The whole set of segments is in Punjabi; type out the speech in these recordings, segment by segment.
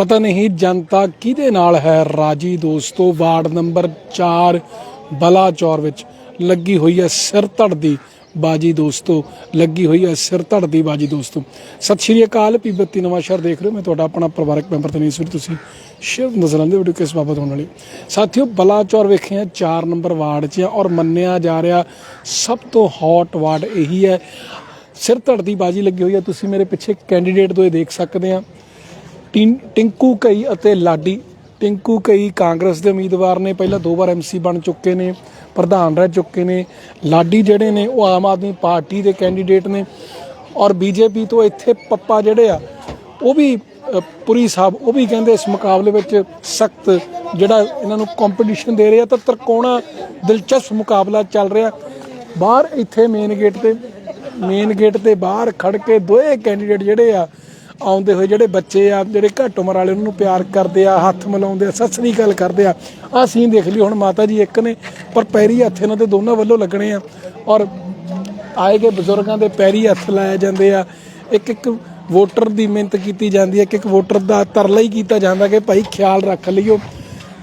ਪਤਾ ਨਹੀਂ ਜਨਤਾ ਕਿਹਦੇ ਨਾਲ ਹੈ। ਰਾਜੀ ਦੋਸਤੋ, ਵਾਰਡ ਨੰਬਰ 4 ਬਲਾਚੌਰ ਵਿੱਚ ਲੱਗੀ ਹੋਈ ਹੈ ਸਿਰ ਧੜ ਦੀ ਬਾਜੀ ਦੋਸਤੋ, ਲੱਗੀ ਹੋਈ ਹੈ ਸਿਰ ਧੜ ਦੀ ਬਾਜੀ ਦੋਸਤੋ। ਸਤਿ ਸ਼੍ਰੀ ਅਕਾਲ, ਪੀਬਤੀ ਨਵਾਂ ਸ਼ਹਿਰ ਦੇਖ ਰਹੇ ਹੋ। ਮੈਂ ਤੁਹਾਡਾ ਆਪਣਾ ਪਰਿਵਾਰਕ ਮੈਂਬਰ ਤਨੀਸ਼ ਵੀਰ ਤੁਸੀਂ ਸ਼ਿਵ ਨਜ਼ਰਾਂ ਦੇ ਵੀਡੀਓ ਕਿਸ ਬਾਬਤ ਹੋਣ ਵਾਲੀ। ਸਾਥੀਓ ਬਲਾਚੌਰ ਵੇਖੇ ਆ 4 ਨੰਬਰ ਵਾਰਡ 'ਚ ਆ ਔਰ ਮੰਨਿਆ ਜਾ ਰਿਹਾ, ਸਭ ਤੋਂ ਹੌਟ ਵਾਰਡ ਇਹੀ ਹੈ। ਸਿਰ ਧੜ ਦੀ ਬਾਜੀ ਲੱਗੀ ਹੋਈ ਹੈ। ਤੁਸੀਂ ਮੇਰੇ ਪਿੱਛੇ ਕੈਂਡੀਡੇਟ ਦੋਏ ਦੇਖ ਸਕਦੇ ਆ। ਟਿੰ- ਟਿੰਕੂ ਕਈ ਅਤੇ ਲਾਡੀ। ਟਿੰਕੂ ਕਈ ਕਾਂਗਰਸ ਦੇ ਉਮੀਦਵਾਰ ਨੇ ਪਹਿਲਾਂ ਦੋ ਵਾਰ ਐਮਸੀ ਬਣ ਚੁੱਕੇ ਨੇ ਪ੍ਰਧਾਨ ਰਹਿ ਚੁੱਕੇ ਨੇ। ਲਾਡੀ ਜਿਹੜੇ ਨੇ ਉਹ ਆਮ ਆਦਮੀ ਪਾਰਟੀ ਦੇ ਕੈਂਡੀਡੇਟ ਨੇ ਔਰ ਬੀਜੇਪੀ ਤੋਂ ਇੱਥੇ ਪੱਪਾ ਜਿਹੜੇ ਆ ਉਹ ਵੀ ਅ, ਪੁਰੀ ਸਾਹਿਬ ਉਹ ਵੀ ਕਹਿੰਦੇ ਇਸ ਮੁਕਾਬਲੇ ਵਿੱਚ ਸਖਤ ਜਿਹੜਾ ਇਹਨਾਂ ਨੂੰ ਕੰਪੀਟੀਸ਼ਨ ਦੇ ਰਿਹਾ ਤਾਂ ਤਰਕੋਣਾ ਦਿਲਚਸਪ ਮੁਕਾਬਲਾ ਚੱਲ ਰਿਹਾ। ਬਾਹਰ ਇੱਥੇ ਮੇਨ ਗੇਟ ਤੇ ਮੇਨ ਗੇਟ ਤੇ ਬਾਹਰ ਖੜ ਕੇ ਦੋਏ ਕੈਂਡੀਡੇਟ ਜਿਹੜੇ ਆ ਆਉਂਦੇ ਹੋਏ ਜਿਹੜੇ ਬੱਚੇ ਆ, ਜਿਹੜੇ ਘੱਟ ਉਮਰ ਵਾਲੇ, ਉਹਨਾਂ ਨੂੰ ਪਿਆਰ ਕਰਦੇ ਆ, ਹੱਥ ਮਿਲਾਉਂਦੇ ਆ, ਸਤਿ ਸ੍ਰੀ ਅਕਾਲ ਕਰਦੇ ਆ। ਆਹ ਸੀਨ ਦੇਖ ਲਈ ਹੁਣ ਮਾਤਾ ਜੀ ਇੱਕ ਨੇ, ਪਰ ਪੈਰੀ ਹੱਥ ਇਹਨਾਂ ਦੇ ਦੋਨਾਂ ਵੱਲੋਂ ਲੱਗਣੇ ਆ। ਔਰ ਆਏ ਗਏ ਬਜ਼ੁਰਗਾਂ ਦੇ ਪੈਰੀ ਹੱਥ ਲਾਏ ਜਾਂਦੇ ਆ। ਇੱਕ ਇੱਕ ਵੋਟਰ ਦੀ ਮਿਹਨਤ ਕੀਤੀ ਜਾਂਦੀ ਹੈ ਇੱਕ ਇੱਕ ਵੋਟਰ ਦਾ ਤਰਲਾ ਹੀ ਕੀਤਾ ਜਾਂਦਾ ਕਿ ਭਾਈ ਖਿਆਲ ਰੱਖ ਲਿਓ।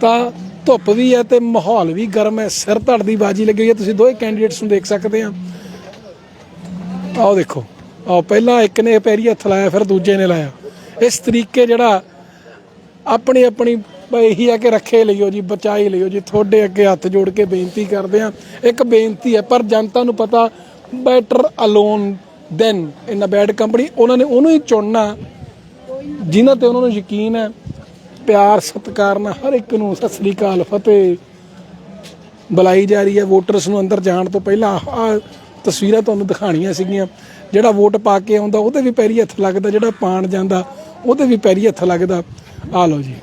ਤਾਂ ਧੁੱਪ ਵੀ ਹੈ ਤੇ ਮਾਹੌਲ ਵੀ ਗਰਮ ਹੈ ਸਿਰ ਧੜ ਦੀ ਬਾਜੀ ਲੱਗੀ ਹੋਈ ਹੈ ਤੁਸੀਂ ਦੋਵੇਂ ਕੈਂਡੀਡੇਟਸ ਨੂੰ ਦੇਖ ਸਕਦੇ ਆ। ਆਓ ਦੇਖੋ। ਪਹਿਲਾਂ ਇੱਕ ਨੇ ਪੈਰੀ ਹੱਥ ਲਾਇਆ, ਫਿਰ ਦੂਜੇ ਨੇ ਲਾਇਆ। ਇਸ ਤਰੀਕੇ ਜਿਹੜਾ ਆਪਣੀ ਆਪਣੀ ਇਹੀ ਹੈ ਕਿ ਰੱਖੇ ਲਿਓ ਜੀ, ਬਚਾਈ ਲਿਓ ਜੀ, ਤੁਹਾਡੇ ਅੱਗੇ ਹੱਥ ਜੋੜ ਕੇ ਬੇਨਤੀ ਕਰਦੇ ਆ ਇੱਕ ਬੇਨਤੀ ਹੈ, ਪਰ ਜਨਤਾ ਨੂੰ ਪਤਾ better alone than in a bad company ਉਹਨਾਂ ਨੇ ਉਹਨੂੰ ਹੀ ਚੁਣਨਾ, ਜਿਨ੍ਹਾਂ ਤੇ ਉਹਨਾਂ ਨੂੰ ਯਕੀਨ ਹੈ। ਪਿਆਰ, ਸਤਿਕਾਰ ਨਾਲ ਹਰ ਇੱਕ ਨੂੰ ਸਤਿ ਸ੍ਰੀ ਅਕਾਲ, ਫਤਿਹ। ਬੁਲਾਈ ਜਾ ਰਹੀ ਹੈ ਵੋਟਰਸ ਨੂੰ ਅੰਦਰ ਜਾਣ ਤੋਂ ਪਹਿਲਾਂ। ਆ ਤਸਵੀਰਾਂ ਤੁਹਾਨੂੰ ਦਿਖਾਣੀਆਂ ਸੀਗੀਆਂ। ਜਿਹੜਾ ਵੋਟ ਪਾ ਕੇ ਆਉਂਦਾ ਉਹਦੇ ਵੀ ਪੈਰੀ ਹੱਥ ਲੱਗਦਾ ਜਿਹੜਾ ਪਾਣ ਜਾਂਦਾ ਉਹਦੇ ਵੀ ਪੈਰੀ ਹੱਥ ਲੱਗਦਾ। ਆ ਲਓ ਜੀ।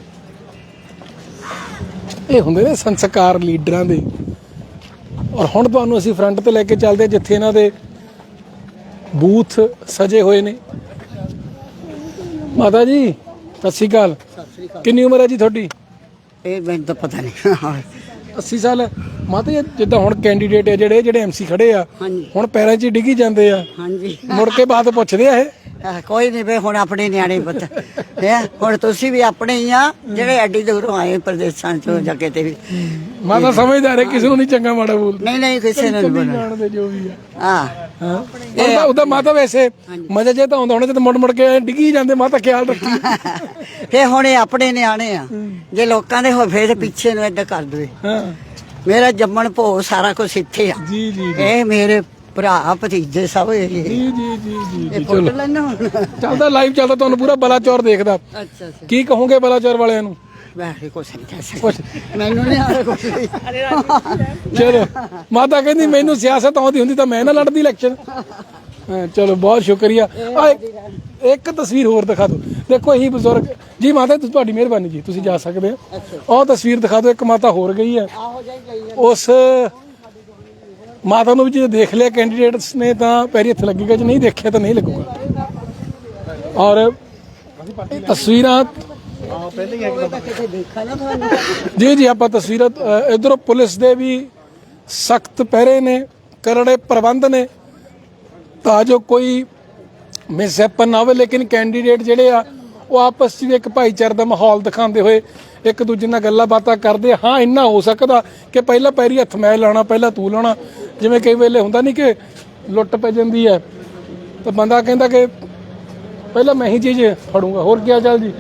ਇਹ ਹੁੰਦੇ ਨੇ ਸੰਸਕਾਰ ਲੀਡਰਾਂ ਦੇ। ਔਰ ਹੁਣ ਤੁਹਾਨੂੰ ਅਸੀਂ ਫਰੰਟ ਤੇ ਲੈ ਕੇ ਚੱਲਦੇ ਜਿੱਥੇ ਇਹਨਾਂ ਦੇ ਬੂਥ ਸਜੇ ਹੋਏ ਨੇ। ਮਾਤਾ ਜੀ ਸਤਿ ਸ਼੍ਰੀ ਅਕਾਲ। ਕਿੰਨੀ ਉਮਰ ਹੈ ਜੀ ਤੁਹਾਡੀ? ਇਹ ਮੈਨੂੰ ਤਾਂ ਪਤਾ ਨਹੀਂ। 80 ਸਾਲ। ਮਾਤਾ ਜੀ ਜਿੱਦਾਂ ਹੁਣ ਕੈਂਡੀਡੇਟ ਆ ਜਿਹੜੇ ਜਿਹੜੇ ਐਮਸੀ ਖੜੇ ਆ ਹਾਂਜੀ। ਹੁਣ ਪੈਰਾਂ 'ਚ ਹੀ ਡਿੱਗੀ ਜਾਂਦੇ ਆ। ਹਾਂਜੀ। ਮੁੜ ਕੇ ਬਾਤ ਪੁੱਛਦੇ ਆ ਇਹ। ਆਹ, ਕੋਈ ਨਹੀਂ ਵੇ ਹੁਣ ਆਪਣੇ ਨਿਆਣੇ ਪੁੱਤ। ਹੈ ਹੁਣ ਤੁਸੀਂ ਵੀ ਆਪਣੇ ਹੀ ਆ ਜਿਹੜੇ ਐਡੀ ਦੂਰੋਂ ਆਏ ਪ੍ਰਦੇਸ਼ਾਂ ਚੋਂ ਜਾ ਕੇ ਤੇ ਵੀ ਮਾਤਾ ਸਮਝਦਾਰ ਹੈ ਕਿਸੇ ਨੂੰ ਨਹੀਂ ਚੰਗਾ ਮਾੜਾ ਬੋਲਦਾ। ਨਹੀਂ ਨਹੀਂ ਕਿਸੇ ਨੂੰ ਨਹੀਂ ਬੋਲਣਾ। ਜਾਣਦੇ ਜੋ ਵੀ ਆ। ਹਾਂ। ਹਾਂ। ਉਹਦਾ ਉਹਦਾ ਮਾਤਾ ਵੈਸੇ ਮਜ਼ਾ ਜੇ ਤਾਂ ਆਉਂਦਾ ਹੁਣ ਜਦੋਂ ਮੁੜ ਮੁੜ ਕੇ ਡਿੱਗੀ ਜਾਂਦੇ ਮਾਤਾ ਖਿਆਲ ਰੱਖੀ। ਫੇ ਹੁਣ ਇਹ ਆਪਣੇ ਨਿਆਣੇ ਆ। ਜੇ ਲੋਕਾਂ ਦੇ ਹੋ ਫੇਰ ਪਿੱਛੇ ਨੂੰ ਏਦਾਂ ਕਰ ਦਵੇ। ਹਾਂ। ਮੇਰਾ ਜੰਮਣ ਭੋ ਸਾਰਾ ਕੁਝ ਇੱਥੇ ਆ। ਜੀ ਜੀ। ਇਹ ਮੇਰੇ ਭਰਾ ਭਤੀਜੇ ਸਭ ਇਹ ਜੀ ਜੀ ਜੀ ਜੀ ਇਹ ਫੋਟੋ ਲੈਣਾ ਹੁਣ। ਚੱਲਦਾ ਲਾਈਵ ਚੱਲਦਾ ਤੁਹਾਨੂੰ ਪੂਰਾ ਬਲਾਚੌਰ ਦੇਖਦਾ। ਅੱਛਾ ਅੱਛਾ। ਕੀ ਕਹੋਗੇ ਬਲਾਚੌਰ ਵਾਲਿਆਂ ਨੂੰ? ਮੈਂ ਵੀ ਕੁਛ ਨਹੀਂ ਕਹਿ ਸਕਦਾ। ਕੁਛ ਮੈਨੂੰ ਨਹੀਂ ਆ ਕੁਛ ਵੀ। ਚਲੋ ਮਾਤਾ ਕਹਿੰਦੀ ਮੈਨੂੰ ਸਿਆਸਤ ਆਉਂਦੀ ਹੁੰਦੀ ਤਾਂ ਮੈਂ ਨਾ ਲੜਦੀ ਇਲੈਕਸ਼ਨ ਚਲੋ ਬਹੁਤ ਸ਼ੁਕਰੀਆ। ਆ ਇੱਕ- ਤਸਵੀਰ ਹੋਰ ਦਿਖਾ ਦਿਓ। ਦੇਖੋ ਇਹੀ ਬਜ਼ੁਰਗ ਜੀ ਮਾਤਾ ਤੁਸੀਂ ਤੁਹਾਡੀ ਮਿਹਰਬਾਨੀ ਜੀ ਤੁਸੀਂ ਜਾ ਸਕਦੇ ਹੋ। ਉਹ ਤਸਵੀਰ ਦਿਖਾ ਦਿਓ ਇੱਕ ਮਾਤਾ ਹੋਰ ਗਈ ਹੈ। ਆਹੋ ਜਾਈ ਗਈ ਉਸ ਮਾਤਾ ਨੂੰ ਵੀ ਜੇ ਦੇਖ ਲਿਆ ਕੈਂਡੀਡੇਟਸ ਨੇ ਤਾਂ ਪੈਰੀ ਹੱਥ ਲੱਗੇਗਾ, ਜੇ ਨਹੀਂ ਦੇਖਿਆ ਤਾਂ ਨਹੀਂ ਲੱਗੂਗਾ। ਔਰ ਤਸਵੀਰਾਂ ਜੀ ਜੀ, ਆਪਾਂ ਤਸਵੀਰਾਂ ਇਧਰੋਂ ਪੁਲਿਸ ਦੇ ਵੀ ਸਖਤ ਪਹਿਰੇ ਨੇ, ਕਰੜੇ ਪ੍ਰਬੰਧ ਨੇ। ਤਾਂ ਜੋ ਕੋਈ ਮਿਸਹੈਪਨ ਨਾ ਹੋਵੇ, ਲੇਕਿਨ ਕੈਂਡੀਡੇਟ ਜਿਹੜੇ ਆ ਉਹ ਆਪਸ ਵਿੱਚ ਇੱਕ ਭਾਈਚਾਰੇ ਦਾ ਮਾਹੌਲ ਦਿਖਾਉਂਦੇ ਹੋਏ ਇੱਕ ਦੂਜੇ ਨਾਲ ਗੱਲਾਂ ਬਾਤਾਂ ਕਰਦੇ। ਹਾਂ ਇੰਨਾ ਹੋ ਸਕਦਾ ਕਿ ਪਹਿਲਾਂ ਪੈਰੀ ਹੱਥ ਮੈਂ ਲਾਉਣਾ ਪਹਿਲਾਂ ਤੂੰ ਲਾਉਣਾ। ਜਿਵੇਂ ਕਈ ਵੇਲੇ ਹੁੰਦਾ ਨਹੀਂ ਕਿ ਲੁੱਟ ਪੈ ਜਾਂਦੀ ਹੈ। ਤਾਂ ਬੰਦਾ ਕਹਿੰਦਾ ਕਿ ਪਹਿਲਾਂ ਮੈਂ ਹੀ ਚੀਜ਼ ਫੜੂੰਗਾ। ਹੋਰ ਕੀ ਚਾਲ ਜੀ?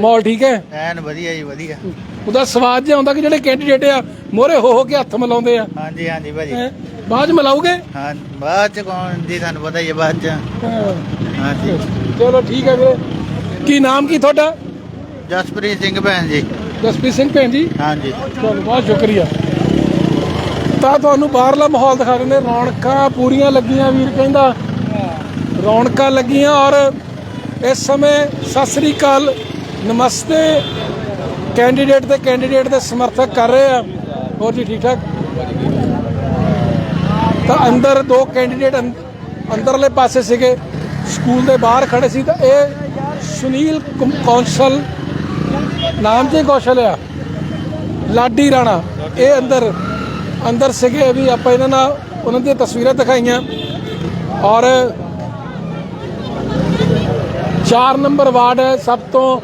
ਮਾਹੌਲ ਠੀਕ ਹੈ? ਐਨ ਵਧੀਆ ਜੀ ਵਧੀਆ। ਉਹਦਾ ਸਵਾਦ ਜਿਹਾ ਆਉਂਦਾ ਕਿ ਜਿਹੜੇ ਕੈਂਡੀਡੇਟ ਆ ਮੋਰੇ ਹੋ ਹੋ ਕੇ ਹੱਥ ਮਿਲਾਉਂਦੇ ਆ। ਹਾਂਜੀ ਹਾਂਜੀ ਭਾਜੀ। ਬਾਅਦ ਚ ਮਿਲਾਉਗੇ ਹਾਂ ਬਾਅਦ ਚ ਕੌਣ ਦੀ ਤੁਹਾਨੂੰ ਪਤਾ ਹੀ ਹੈ ਬਾਅਦ ਚ। ਹਾਂ। ਹਾਂਜੀ। ਚਲੋ ਠੀਕ ਹੈ ਵੀਰੇ। ਕੀ ਨਾਮ ਕੀ ਤੁਹਾਡਾ? ਜਸਪ੍ਰੀਤ ਸਿੰਘ ਭੈਣ ਜੀ। ਜਸਪ੍ਰੀਤ ਸਿੰਘ ਭੈਣ ਜੀ? ਹਾਂਜੀ। ਚਲੋ ਬਹੁਤ ਸ਼ੁਕਰੀਆ। ਤਾਂ ਤੁਹਾਨੂੰ ਬਾਹਰਲਾ ਮਾਹੌਲ ਦਿਖਾ ਦਿੰਦੇ ਰੌਣਕਾਂ ਪੂਰੀਆਂ ਲੱਗੀਆਂ ਵੀਰ ਕਹਿੰਦਾ। ਰੌਣਕਾਂ ਲੱਗੀਆਂ ਔਰ ਇਸ ਸਮੇਂ ਸਤਿ ਸ੍ਰੀ ਅਕਾਲ ਨਮਸਤੇ। ਕੈਂਡੀਡੇਟ ਤੇ ਕੈਂਡੀਡੇਟ ਦੇ ਸਮਰਥਕ ਕਰ ਰਹੇ ਆ। ਹੋਰ ਜੀ ਠੀਕ ਠਾਕ ਤਾਂ ਅੰਦਰ ਦੋ ਕੈਂਡੀਡੇਟ ਅੰਦਰਲੇ ਪਾਸੇ ਸੀਗੇ। ਸਕੂਲ ਦੇ ਬਾਹਰ ਖੜੇ ਸੀ ਤਾਂ ਇਹ ਸੁਨੀਲ ਕੌਂਸਲ। ਨਾਮ ਜੀ ਕੌਸ਼ਲ ਆ। ਲਾਡੀ ਰਾਣਾ। ਇਹ ਅੰਦਰ ਅੰਦਰ ਸੀਗੇ ਵੀ ਆਪਾਂ ਇਹਨਾਂ ਨਾਲ ਉਹਨਾਂ ਦੀਆਂ ਤਸਵੀਰਾਂ ਦਿਖਾਈਆਂ। ਔਰ 4 ਨੰਬਰ ਵਾਰਡ ਹੈ ਸਭ ਤੋਂ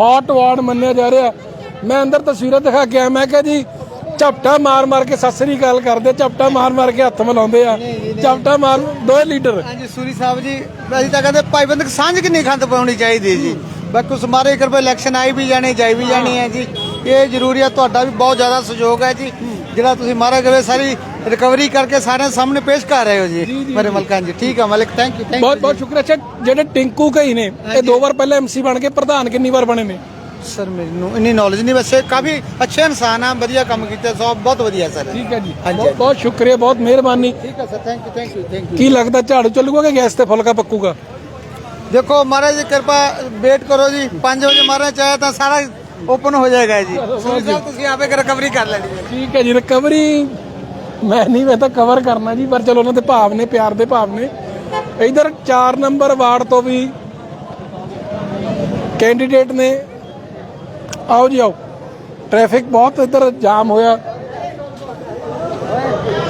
ਹੌਟ ਵਾਰਡ ਮੰਨਿਆ ਜਾ ਰਿਹਾ। ਮੈਂ ਅੰਦਰ ਤਸਵੀਰਾਂ ਦਿਖਾ ਕੇ ਆਇਆ। ਮੈਂ ਕਿਹਾ ਜੀ ਝਪਟਾ ਮਾਰ ਮਾਰ ਕੇ ਸਤਿ ਸ੍ਰੀ ਅਕਾਲ ਕਰਦੇ ਝਪਟਾ ਮਾਰ ਮਾਰ ਕੇ ਹੱਥ ਮਿਲਾਉਂਦੇ ਆ। ਝਪਟਾ ਮਾਰ ਦੋਏ ਲੀਡਰ ਹਾਂਜੀ ਸੂਰੀ ਸਾਹਿਬ ਜੀ ਅਸੀਂ ਤਾਂ ਕਹਿੰਦੇ ਭਾਈਬੰਦਕ ਸਾਂਝ ਕਿੰਨੀ ਖੰਡ ਪਾਉਣੀ ਚਾਹੀਦੀ ਜੀ? ਬਸ ਉਸ ਮਾਰੇ ਕਰ ਇਲੈਕਸ਼ਨ ਆਈ ਵੀ ਜਾਣੀ ਜਾਈ ਵੀ ਜਾਣੀ ਹੈ ਜੀ। ਇਹ ਜ਼ਰੂਰੀ ਹੈ ਤੁਹਾਡਾ ਵੀ ਬਹੁਤ ਜ਼ਿਆਦਾ ਸਹਿਯੋਗ ਹੈ ਜੀ। ਜਿਹੜਾ ਤੁਸੀਂ ਮਾਰਾ ਕਰੇ ਸਾਰੀ ਰਿਕਵਰੀ ਕਰਕੇ ਸਾਰਿਆਂ ਸਾਹਮਣੇ ਪੇਸ਼ ਕਰ ਰਹੇ ਹੋ ਜੀ ਮੇਰੇ ਮਲਕਾਂ ਜੀ। ਠੀਕ ਹੈ ਮਲਿਕ ਥੈਂਕ ਯੂ ਥੈਂਕ ਬਹੁਤ ਬਹੁਤ ਸ਼ੁਕਰੀਆ। ਅੱਛਾ ਜਿਹੜੇ ਟਿੰਕੂ ਕਈ ਨੇ ਇਹ ਦੋ ਵਾਰ ਪਹਿਲਾਂ ਐਮਸੀ ਬਣ ਕੇ ਪ੍ਰਧਾਨ ਕਿੰਨੀ ਵਾਰ ਬਣੇ ਨੇ? ਸਰ ਮੈਨੂੰ ਇੰਨੀ ਨੌਲੇਜ ਨਹੀਂ ਵੈਸੇ। ਕਾਫੀ ਅੱਛੇ ਇਨਸਾਨ ਆ ਵਧੀਆ ਕੰਮ ਕੀਤਾ ਸਭ ਬਹੁਤ ਵਧੀਆ ਸਰ। ਠੀਕ ਹੈ ਜੀ। ਹਾਂਜੀ, ਬਹੁਤ ਬਹੁਤ ਸ਼ੁਕਰੀਆ ਬਹੁਤ ਮਿਹਰਬਾਨੀ। ਠੀਕ ਹੈ sir thank you thank you thank ਕੀ ਲੱਗਦਾ ਝਾੜੂ ਚੱਲੂਗਾ ਕਿ ਗੈਸ ਤੇ ਫੁਲਕਾ ਪੱਕੂਗਾ? ਦੇਖੋ ਮਹਾਰਾਜ ਦੀ ਕਿਰਪਾ ਵੇਟ ਕਰੋ ਜੀ। 5 ਵਜੇ ਮਹਾਰਾਜ ਚਾਹੇ ਤਾਂ ਸਾਰਾ ਓਪਨ ਹੋ ਜਾਏਗਾ ਜੀ। ਸਾਹਿਬ ਤੁਸੀਂ ਆਪੇ ਰਿਕਵਰੀ ਕਰ ਲੈਣੀ ਹੈ। ਠੀਕ ਹੈ ਜੀ ਰਿਕਵਰੀ ਮੈਂ ਨਹੀਂ ਮੈਂ ਤਾਂ ਕਵਰ ਕਰਨਾ ਜੀ ਪਰ ਚਲੋ ਉਹਨਾਂ ਦੇ ਭਾਵ ਨੇ ਪਿਆਰ ਦੇ ਭਾਵ ਨੇ। ਇਧਰ 4 ਨੰਬਰ ਵਾਰਡ ਤੋਂ ਵੀ ਕੈਂਡੀਡੇਟ ਨੇ। ਆਓ ਜੀ ਆਓ। ਟ੍ਰੈਫਿਕ ਬਹੁਤ ਇੱਧਰ ਜਾਮ ਹੋਇਆ।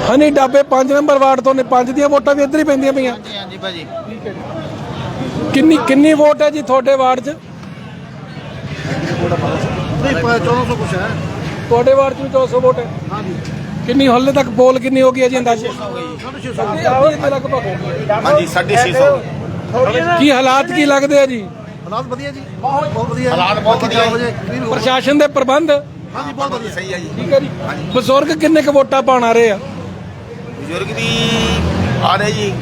ਹਨੀ ਡਾਬੇ 5 ਨੰਬਰ ਵਾਰਡ ਤੋਂ ਨੇ 5 ਦੀਆਂ ਵੋਟਾਂ ਵੀ ਇੱਧਰ ਹੀ ਪੈਂਦੀਆਂ ਪਈਆਂ। ਹਾਂਜੀ ਹਾਂਜੀ ਭਾਜੀ। ਕਿੰਨੀ ਕਿੰਨੀ ਵੋਟ ਹੈ ਜੀ ਤੁਹਾਡੇ ਵਾਰਡ 'ਚ? ਨਹੀਂ 1400 ਕੁਛ ਹੈ। ਤੁਹਾਡੇ ਵਾਰਡ 'ਚ ਵੀ 200 ਵੋਟ ਹੈ। ਕਿੰਨੀ ਹਾਲੇ ਤੱਕ ਪੋਲ ਕਿੰਨੀ ਹੋ ਗਈ ਹੈ ਜੀ ਅੰਦਾਜ਼ੇ? ਲਗਭਗ ਹਾਂਜੀ 650 ਕੀ ਹਾਲਾਤ ਕੀ ਲੱਗਦੇ ਆ ਜੀ? ਹਾਲਾਤ ਵਧੀਆ ਜੀ। ਬਹੁਤ ਵਧੀਆ ਹਾਲਾਤ ਬਹੁਤ ਵਧੀਆ ਵਜੇ ਕਲੀਨ ਹੋ ਪ੍ਰਸ਼ਾਸਨ ਦੇ ਪ੍ਰਬੰਧ? ਹਾਂਜੀ ਬਹੁਤ ਵਧੀਆ। ਸਹੀ ਹੈ ਜੀ। ਠੀਕ ਹੈ ਜੀ। ਬਜ਼ੁਰਗ ਕਿੰਨੇ ਕੁ ਵੋਟਾਂ ਪਾਉਣ ਆ ਰਹੇ ਆ? ਬਜ਼ੁਰਗ ਵੀ ਆ ਰਹੇ ਜੀ।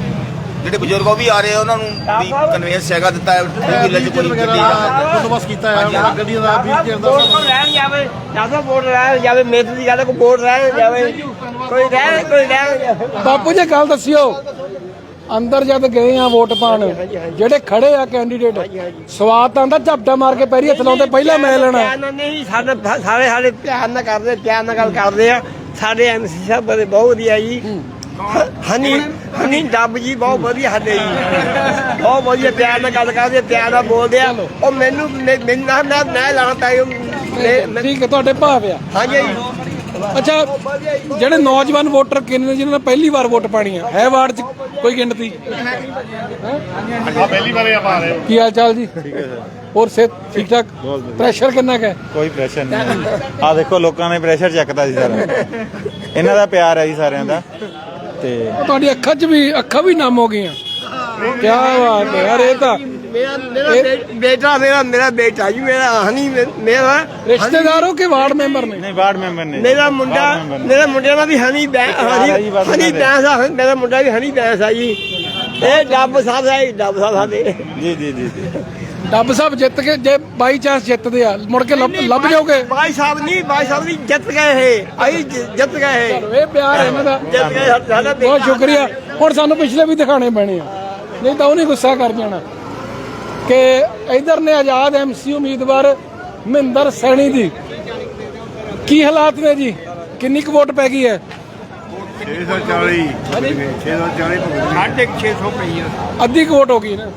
ਜਿਹੜੇ ਬਜ਼ੁਰਗ ਉਹ ਵੀ ਆ ਰਹੇ ਆ ਉਹਨਾਂ ਨੂੰ ਵੀ ਕਨਵੈਂਸ ਹੈਗਾ ਦਿੱਤਾ ਹੈ। ਟੂ ਵੀਲਰ ਚ ਕੋਈ ਗੱਡੀ ਦਾ ਬੰਦੋਬਸਤ ਕੀਤਾ ਹੈ। ਗੱਡੀਆਂ ਦਾ ਵੀਲ ਚੇਅਰ ਦਾ ਵੋਟ ਰਹਿਣ ਜਾਵੇ ਜਦੋਂ ਵੋਟ ਰਹਿਣ ਜਾਵੇ ਮੇਰੀ ਦੀ ਗੱਲ ਕੋਈ ਵੋਟ ਰਹਿਣ ਜਾਵੇ। ਕੋਈ ਰਹਿਣ ਕੋਈ ਜਾਵੇ ਬਾਪੂ ਜੀ ਗੱਲ ਦੱਸਿਓ। ਅੰਦਰ ਜਦ ਗਏ ਆ ਵੋਟ ਪਾਣ ਜਿਹੜੇ ਖੜੇ ਆ ਕੈਂਡੀਡੇਟ ਸਵਾਦ ਤਾਂ ਆਂਦਾ ਝਪਟਾ ਮਾਰ ਕੇ ਪੈਰੀ ਹੱਥ ਲਾਉਂਦੇ ਪਹਿਲਾਂ ਮੈਂ ਲੈਣਾ। ਨਹੀਂ ਸਾਡੇ ਸਾਰੇ ਸਾਡੇ ਪਿਆਰ ਨਾਲ ਕਰਦੇ ਪਿਆਰ ਨਾਲ ਗੱਲ ਕਰਦੇ ਆ। ਸਾਡੇ ਐਮਸੀ ਸਾਹਿਬ ਬੜੇ ਬਹੁਤ ਵਧੀਆ ਜੀ। ਹਨੀ ਹਨੀ ਡੱਬ ਜੀ ਬਹੁਤ ਵਧੀਆ ਸਾਡੇ ਜੀ। ਬਹੁਤ ਵਧੀਆ ਪਿਆਰ ਨਾਲ ਗੱਲ ਕਰਦੇ ਪਿਆਰ ਨਾਲ ਬੋਲਦੇ ਆ। ਉਹ ਮੈਨੂੰ ਮੈਂ- ਮੈਨੂੰ ਨਾ ਮੈਂ ਮੈਂ ਲਾਣਾ ਪੈ ਗਿਆ। ਠੀਕ ਹੈ ਤੁਹਾਡੇ ਭਾਵ ਆ। ਹਾਂਜੀ ਜੀ ਅੱਛਾ ਜਿਹੜੇ ਨੌਜਵਾਨ ਵੋਟਰ ਕਿੰਨੇ ਨੇ ਜਿਨ੍ਹਾਂ ਨੇ ਪਹਿਲੀ ਵਾਰ ਵੋਟ ਪਾਣੀ ਆ? ਹੈ ਵਾਰਡ 'ਚ ਕੋਈ ਗਿਣਤੀ? ਹਾਂ ਪਹਿਲੀ ਵਾਰੇ ਆਪਾਂ ਆ ਰਹੇ ਕੀ ਹਾਲ ਚਾਲ ਜੀ? ਠੀਕ ਹੈ ਸਰ। ਹੋਰ ਸਿਹਤ ਠੀਕ ਠਾਕ ਪ੍ਰੈਸ਼ਰ ਕਿੰਨਾ ਕੁ ਹੈ? ਕੋਈ ਪ੍ਰੈਸ਼ਰ ਨਹੀਂ ਆ ਦੇਖੋ ਲੋਕਾਂ ਨੇ ਪ੍ਰੈਸ਼ਰ ਚੱਕਦਾ ਸੀ ਸਾਰਾ। ਇਹਨਾਂ ਦਾ ਪਿਆਰ ਹੈ ਜੀ ਸਾਰਿਆਂ ਦਾ। ਤੇ ਤੁਹਾਡੀ ਅੱਖਾਂ 'ਚ ਵੀ ਅੱਖਾਂ ਵੀ ਨਮ ਹੋ ਗਈਆਂ। ਕੀ ਬਾਤ ਹੈ। ਯਾਰ ਇਹ ਤਾਂ ਮੇਰਾ ਮੇਰਾ ਬੇ- ਬੇਟਾ ਮੇਰਾ ਮੇਰਾ ਬੇਟਾ ਜੀ ਮੇਰਾ ਹਨੀ ਮੇ- ਮੇਰਾ ਰਿਸ਼ਤੇਦਾਰ ਹੋ ਕਿ ਵਾਰਡ ਮੈਂਬਰ ਨੇ? ਨਹੀਂ ਵਾਰਡ ਮੈਂਬਰ ਨੇ ਮੇਰਾ ਮੁੰਡਾ ਵਾਰਡ ਮੈਂਬਰ ਨੇ। ਮੇਰਾ ਮੁੰਡੇ ਦਾ ਵੀ ਹਨੀ ਬੈ ਜੀ, ਹਨੀ ਇਹਨਾਂ ਦੇ। ਬੈਂਸ ਆ ਮੇਰਾ ਮੁੰਡਾ ਵੀ ਹਨੀ ਬੈਂਸ ਆ ਜੀ। ਇਹ ਡੱਬ ਸਾਹਿਬ ਹੈ ਡੱਬ ਸਾਹਿਬ ਸਾਡੇ ਜੀ ਜੀ ਜੀ ਜੀ। ਡੱਬ ਸਾਹਿਬ ਜਿੱਤ ਕੇ ਜੇ ਬਾਈ ਚਾਂਸ ਜਿੱਤਦੇ ਆ ਮੁੜ ਕੇ ਲੱਭ ਲੱਭ ਜਾਓਗੇ? ਭਾਈ ਸਾਹਿਬ ਨਹੀਂ ਭਾਈ ਸਾਹਿਬ ਨਹੀਂ ਜਿੱਤ ਗਏ ਇਹ। ਅਸੀਂ ਜਿ- ਜਿੱਤ ਗਏ ਇਹ। ਇਹ ਪਿਆਰ ਹੈ ਇਹਨਾਂ ਦਾ। ਜਿੱਤ ਗਏ ਸਾਡਾ ਬਹੁਤ ਸ਼ੁਕਰੀਆ। ਹੁਣ ਸਾਨੂੰ ਪਿਛਲੇ ਵੀ ਦਿਖਾਣੇ ਪੈਣੇ ਆ। ਨਹੀਂ ਤਾਂ ਉਹਨੇ ਗੁੱਸਾ ਕਰ ਜਾਣਾ। ਕਿ ਇਧਰ ਨੇ ਆਜ਼ਾਦ ਐਮਸੀ ਉਮੀਦਵਾਰ ਮਹਿੰਦਰ ਸੈਣੀ ਦੀ। ਕੀ ਹਾਲਾਤ ਨੇ ਜੀ? ਕਿੰਨੀ ਕੁ ਵੋਟ ਪੈ ਗਈ ਹੈ? 640 640 ਸਾਢੇ 600 ਪਈ ਆ। ਅੱਧੀ ਕੁ ਵੋਟ ਹੋ ਗਈ ਨਾ।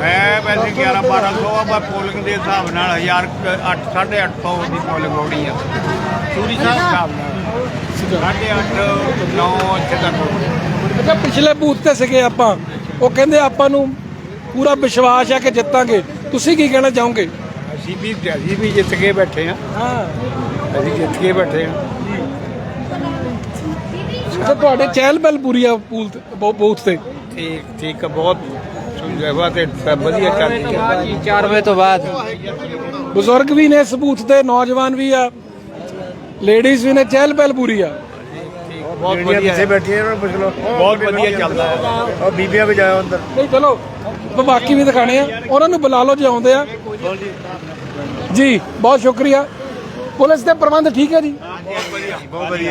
ਹੈ ਵੈਸੇ 11 1200 ਆ ਪਰ ਪੋਲਿੰਗ ਦੇ ਹਿਸਾਬ ਨਾਲ 1000 8 850 ਦੀ ਪੋਲਿੰਗ ਹੋਣੀ ਆ। ਸਾਹਿਬ ਹਿਸਾਬ ਨਾਲ। ਸਾਢੇ 8 9 ਇੱਥੇ ਤੱਕ ਅੱਛਾ ਪਿਛਲੇ ਬੂਥ ਤੇ ਸੀਗੇ ਆਪਾਂ। ਉਹ ਕਹਿੰਦੇ ਆਪਾਂ ਨੂੰ ਪੂਰਾ ਵਿਸ਼ਵਾਸ ਹੈ ਕਿ ਜਿੱਤਾਂਗੇ। ਤੁਸੀਂ ਕੀ ਕਹਿਣਾ ਚਾਹੋਗੇ? ਅਸੀਂ ਵੀ ਅਸੀਂ ਵੀ ਜਿੱਤ ਕੇ ਬੈਠੇ ਆ ਹਾਂ। ਅਸੀਂ ਜਿੱਤ ਕੇ ਬੈਠੇ ਆ ਅੱਛਾ ਤੁਹਾਡੇ ਚਹਿਲ ਪਹਿਲ ਪੂਰੀ ਆ ਪੂਲ ਤੇ- ਬੂ- ਬੂਥ ਤੇ? ਠੀਕ ਠੀਕ ਆ ਬਹੁਤ ਸੁਝਾਵਾ ਤੇ ਵਧੀਆ ਚੱਲਦੀ ਆ 4 ਵਜੇ ਤੋਂ ਬਾਅਦ। ਬਜ਼ੁਰਗ ਵੀ ਨੇ ਇਸ ਬੂਥ ਤੇ ਨੌਜਵਾਨ ਵੀ ਆ। ਲੇਡੀਜ਼ ਵੀ ਨੇ ਚਹਿਲ ਪਹਿਲ ਪੂਰੀ ਆ। ਬਹੁਤ ਵਧੀਆ ਇੱਥੇ ਬੈਠੇ ਇਹਨਾਂ ਨੂੰ ਪੁੱਛ ਲਓ। ਬਹੁਤ ਵਧੀਆ ਚੱਲਦਾ ਹੈ। ਉਹ ਬੀਬੀਆਂ ਵੀ ਜਾਓ ਅੰਦਰ ਨਹੀਂ ਚਲੋ ਬਾਕੀ ਵੀ ਦਿਖਾਣੇ ਆ। ਉਹਨਾਂ ਨੂੰ ਬੁਲਾ ਲਓ ਜੇ ਆਉਂਦੇ ਆ। ਜੀ ਬਹੁਤ ਸ਼ੁਕਰੀਆ। ਪੁਲਿਸ ਦੇ ਪ੍ਰਬੰਧ ਠੀਕ ਹੈ ਜੀ? ਬਹੁਤ ਵਧੀਆ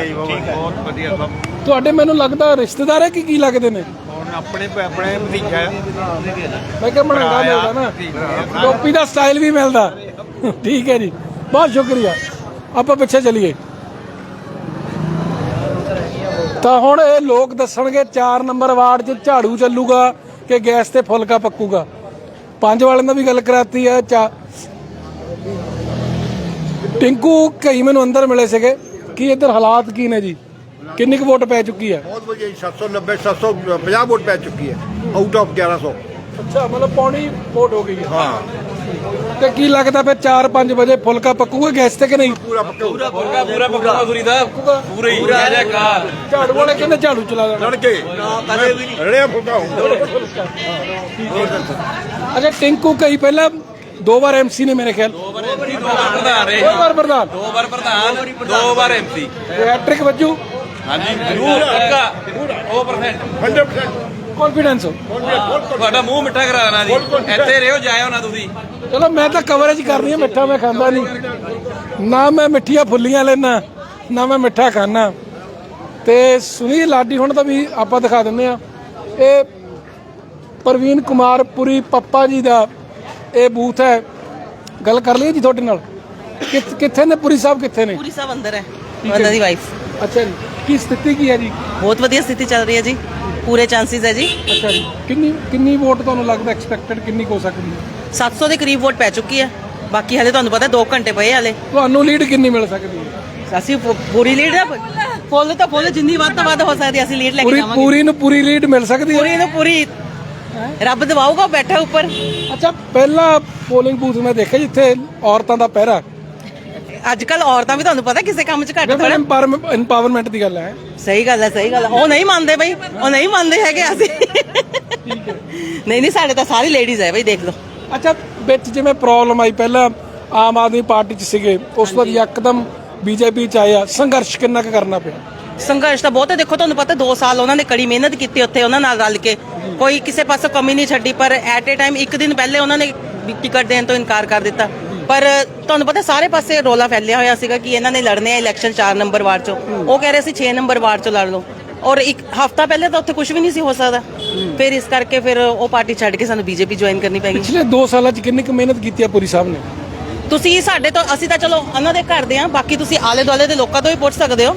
ਜੀ ਬਹੁਤ ਵਧੀਆ। ਬਹੁਤ ਵਧੀਆ ਸਭ। ਤੁਹਾਡੇ ਮੈਨੂੰ ਲੱਗਦਾ ਰਿਸ਼ਤੇਦਾਰ ਹੈ ਕਿ ਕੀ ਲੱਗਦੇ ਨੇ? ਹੁਣ ਆਪਣੇ ਆਪਣੇ ਭਤੀਜਾ ਮੈਂ ਕਿਹਾ ਮਣੰਗਾ ਮਿਲਦਾ ਨਾ। ਟੋਪੀ ਦਾ ਸਟਾਈਲ ਵੀ ਮਿਲਦਾ। ਠੀਕ ਹੈ ਜੀ। ਬਹੁਤ ਸ਼ੁਕਰੀਆ। ਆਪਾਂ ਪਿੱਛੇ ਚਲੀਏ। ਤਾਂ ਹੁਣ ਇਹ ਲੋਕ ਦੱਸਣਗੇ 4 ਨੰਬਰ ਵਾਰਡ 'ਚ ਝਾੜੂ ਚੱਲੂਗਾ ਕਿ ਗੈਸ ਤੇ ਫੁਲਕਾ ਪੱਕੂਗਾ। ਪੰਜ ਵਾਲਿਆਂ ਦਾ ਵੀ ਗੱਲ ਕਰਾਤੀ ਹੈ, ਚਾ ਟਿੰਕੂ, ਕਈ ਮੈਨੂੰ ਅੰਦਰ ਮਿਲੇ ਸੀਗੇ। ਕਿ ਇੱਧਰ ਹਾਲਾਤ ਕੀ ਨੇ ਜੀ? ਕਿੰਨੀ ਕੁ ਵੋਟ ਪੈ ਚੁੱਕੀ ਹੈ? ਬਹੁਤ ਵਧੀਆ ਜੀ 790 750 ਵੋਟ ਪੈ ਚੁੱਕੀ ਹੈ। ਆਊਟ ਆਫ 1100 ਅੱਛਾ ਮਤਲਬ ਪੌਣੀ ਵੋਟ ਹੋ ਗਈ ਹੈ ਹਾਂ। ਤੇ ਕੀ ਲੱਗਦਾ ਫਿਰ 4-5 ਵਜੇ ਫੁਲਕਾ ਪੱਕੂਗਾ ਗੈਸ ਤੇ ਕਿ ਨਹੀਂ? ਪੂਰਾ ਪੂਰਾ ਪੱਕਾ ਮਸੂਰੀ ਦਾ। ਪੂਰਾ ਹੀ। ਜੈ ਜੈਕਾਰ ਝਾੜੂ ਵਾਲੇ ਕਹਿੰਦੇ ਝਾੜੂ ਚਲਾ ਦੇਣਾ ਰੜਿਆ ਫੁੱਕਾ ਅੱਛਾ ਟਿੰਕੂ ਕਈ ਪਹਿਲਾਂ ਦੋ ਵਾਰ ਐਮਸੀ ਨੇ ਮੇਰੇ ਖਿਆਲ। ਦੋ ਵਾਰ ਐਮਸੀ ਦੋ ਵਾਰ ਪ੍ਰਧਾਨ ਰਹੇ। ਦੋ ਵਾਰ ਪ੍ਰਧਾਨ। ਦੋ ਵਾਰ ਪ੍ਰਧਾਨ ਦੋ ਵਾਰ ਐਮਸੀ ਹੈਟ੍ਰਿਕ ਵੱਜੂ। ਹਾਂਜੀ ਜ਼ਰੂਰ। ਪੱਕਾ। 100% ਕੌਨਫੀਡੈਂਸ ਹੋ। ਤੁਹਾਡਾ ਮੂੰਹ ਮਿੱਠਾ ਕਰਾ ਦੇਣਾ ਜੀ। ਇੱਥੇ ਰਹੋ ਜਾਇਓ ਨਾ ਤੁਸੀਂ। ਚਲੋ ਮੈਂ ਤਾਂ ਕਵਰੇਜ ਕਰਨੀ ਹੈ ਮਿੱਠਾ ਮੈਂ ਖਾਂਦਾ ਨਹੀਂ। ਨਾ ਮੈਂ ਮਿੱਠੀਆਂ ਫੁੱਲੀਆਂ ਲੈਣਾ ਨਾ ਮੈਂ ਮਿੱਠਾ ਖਾਣਾ ਤੇ ਸੁਨੀਲ ਲਾਡੀ ਹੁਣ ਤਾਂ ਵੀ ਆਪਾਂ ਦਿਖਾ ਦਿੰਦੇ ਆ ਇਹ ਪ੍ਰਵੀਨ ਕੁਮਾਰ ਪੁਰੀ ਪੱਪਾ ਜੀ ਦਾ ਇਹ ਬੂਥ ਹੈ। ਗੱਲ ਕਰ ਲਈਏ ਜੀ ਤੁਹਾਡੇ ਨਾਲ। ਕਿੱਥ- ਨੇ? ਪੁਰੀ ਸਾਹਿਬ ਕਿੱਥੇ ਨੇ? ਪੂਰੀ ਸਭ ਅੰਦਰ ਹੈ ਉਹਨਾਂ ਦੀ ਵਾਈਫ ਅੱਛਾ ਜੀ ਕੀ ਸਥਿਤੀ ਕੀ ਹੈ ਜੀ? ਬਹੁਤ ਵਧੀਆ ਸਥਿਤੀ ਚੱਲ ਰਹੀ ਹੈ ਜੀ। ਪੂਰੇ ਚਾਂਸਸ ਹੈ ਜੀ। ਅੱਛਾ ਜੀ ਕਿੰਨੀ ਕਿੰਨੀ ਵੋਟ ਤੁਹਾਨੂੰ ਲੱਗਦਾ ਐਕਸਪੈਕਟਡ ਕਿੰਨੀ ਕੁ ਹੋ ਸਕਦੀ ਹੈ? 700 ਦੇ ਕਰੀਬ ਵੋਟ ਪੈ ਚੁੱਕੀ ਹੈ। ਬਾਕੀ ਹਲੇ ਤੁਹਾਨੂੰ ਪਤਾ 2 ਘੰਟੇ ਪਏ ਹਲੇ। ਤੁਹਾਨੂੰ ਲੀਡ ਕਿੰਨੀ ਮਿਲ ਸਕਦੀ ਹੈ? ਅਸੀਂ ਪੂ- ਪੂਰੀ ਲੀਡ ਫੁੱਲ ਤਾਂ ਫੁੱਲ ਜਿੰਨੀ ਵੱਧ ਤੋਂ ਵੱਧ ਹੋ ਸਕਦੀ ਹੈ, ਅਸੀਂ ਲੀਡ ਲੈ ਕੇ ਪੂਰੀ ਜਾਵਾਂਗੇ। ਪੂਰੀ ਨੂੰ ਪੂਰੀ ਲੀਡ ਮਿਲ ਸਕਦੀ ਹੈ? ਪੂਰੀ ਨੂੰ ਪੂਰੀ। ਰੱਬ ਦਵਾਊਗਾ ਬੈਠਾ ਉੱਪਰ। ਅੱਛਾ ਪਹਿਲਾ ਪੋਲਿੰਗ ਬੂਥ ਮੈਂ ਦੇਖਿਆ ਜਿੱਥੇ ਔਰਤਾਂ ਦਾ ਪਹਿਰਾ ਅੱਜ ਕੱਲ ਔਰਤਾਂ ਵੀ ਤੁਹਾਨੂੰ ਪਤਾ ਕਿਸੇ ਕੰਮ 'ਚ ਘੱਟ ਥੋੜਾ ਇੰਪਾਵਰਮੈਂਟ ਦੀ ਗੱਲ ਹੈ। ਸਹੀ ਗੱਲ ਹੈ ਸਹੀ ਗੱਲ ਹੈ। ਉਹ ਨਹੀਂ ਮੰਨਦੇ ਬਈ ਉਹ ਨਹੀਂ ਮੰਨਦੇ ਹੈਗੇ ਅਸੀਂ। ਨਹੀਂ ਨਹੀਂ ਸਾਡੇ ਤਾਂ ਸਾਰੀ ਲੇਡੀਜ਼ ਹੈ ਬਈ ਦੇਖ ਲਓ। ਅੱਛਾ ਵਿੱਚ ਜਿਵੇਂ ਪ੍ਰੋਬਲਮ ਆਈ ਪਹਿਲਾਂ ਆਮ ਆਦਮੀ ਪਾਰਟੀ 'ਚ ਸੀਗੇ ਉਸ ਤੋਂ ਬਾਅਦ ਯਕਦਮ ਬੀਜੇਪੀ 'ਚ ਆਇਆ। ਸੰਘਰਸ਼ ਕਿੰਨਾ ਕੁ ਕਰਨਾ ਪਿਆ? ਸੰਘਰਸ਼ ਤਾਂ ਬਹੁਤ ਹੈ। ਦੇਖੋ ਤੁਹਾਨੂੰ ਪਤਾ 2 ਸਾਲ ਉਹਨਾਂ ਨੇ ਕੜੀ ਮਿਹਨਤ ਕੀਤੀ ਉੱਥੇ ਉਹਨਾਂ ਨਾਲ ਰਲ ਕੇ। ਕੋਈ ਕਿਸੇ ਪਾਸੋਂ ਕਮੀ ਨਹੀਂ ਛੱਡੀ ਪਰ ਐਟ ਏ ਟਾਈਮ ਇੱਕ ਦਿਨ ਪਹਿਲੇ ਉਹਨਾਂ ਨੇ ਟਿਕਟ ਦੇਣ ਤੋਂ ਇਨਕਾਰ ਕਰ ਦਿੱਤਾ। ਪਰ ਤੁਹਾਨੂੰ ਪਤਾ ਸਾਰੇ ਪਾਸੇ ਰੋਲਾ ਫੈਲਿਆ ਹੋਇਆ ਸੀਗਾ ਕਿ ਇਹਨਾਂ ਨੇ ਲੜਨੇ ਆ ਇਲੈਕਸ਼ਨ 4 ਨੰਬਰ ਵਾਰਡ 'ਚੋਂ। ਉਹ ਕਹਿ ਰਹੇ ਸੀ 6 ਨੰਬਰ ਵਾਰਡ 'ਚੋਂ ਲੜ ਲਓ। ਔਰ ਇੱਕ ਹਫਤਾ ਪਹਿਲੇ ਤਾਂ ਉੱਥੇ ਕੁਝ ਵੀ ਨਹੀਂ ਸੀ ਹੋ ਸਕਦਾ। ਫਿਰ ਇਸ ਕਰਕੇ ਫਿਰ ਉਹ ਪਾਰਟੀ ਛੱਡ ਕੇ ਸਾਨੂੰ ਬੀਜੇਪੀ ਜੁਆਇਨ ਕਰਨੀ ਪੈ ਗਈ। ਪਿਛਲੇ 2 ਸਾਲਾਂ 'ਚ ਕਿੰਨੀ ਕੁ ਮਿਹਨਤ ਕੀਤੀ ਹੈ ਪੁਰੀ ਸਾਹਿਬ ਨੇ? ਤੁਸੀਂ ਸਾਡੇ ਤੋਂ ਅਸੀਂ ਤਾਂ ਚਲੋ ਉਹਨਾਂ ਦੇ ਘਰ ਦੇ ਆ ਬਾਕੀ ਤੁਸੀਂ ਆਲੇ ਦੁਆਲੇ ਦੇ ਲੋਕਾਂ ਤੋਂ ਵੀ ਪੁੱਛ ਸਕਦੇ ਹੋ।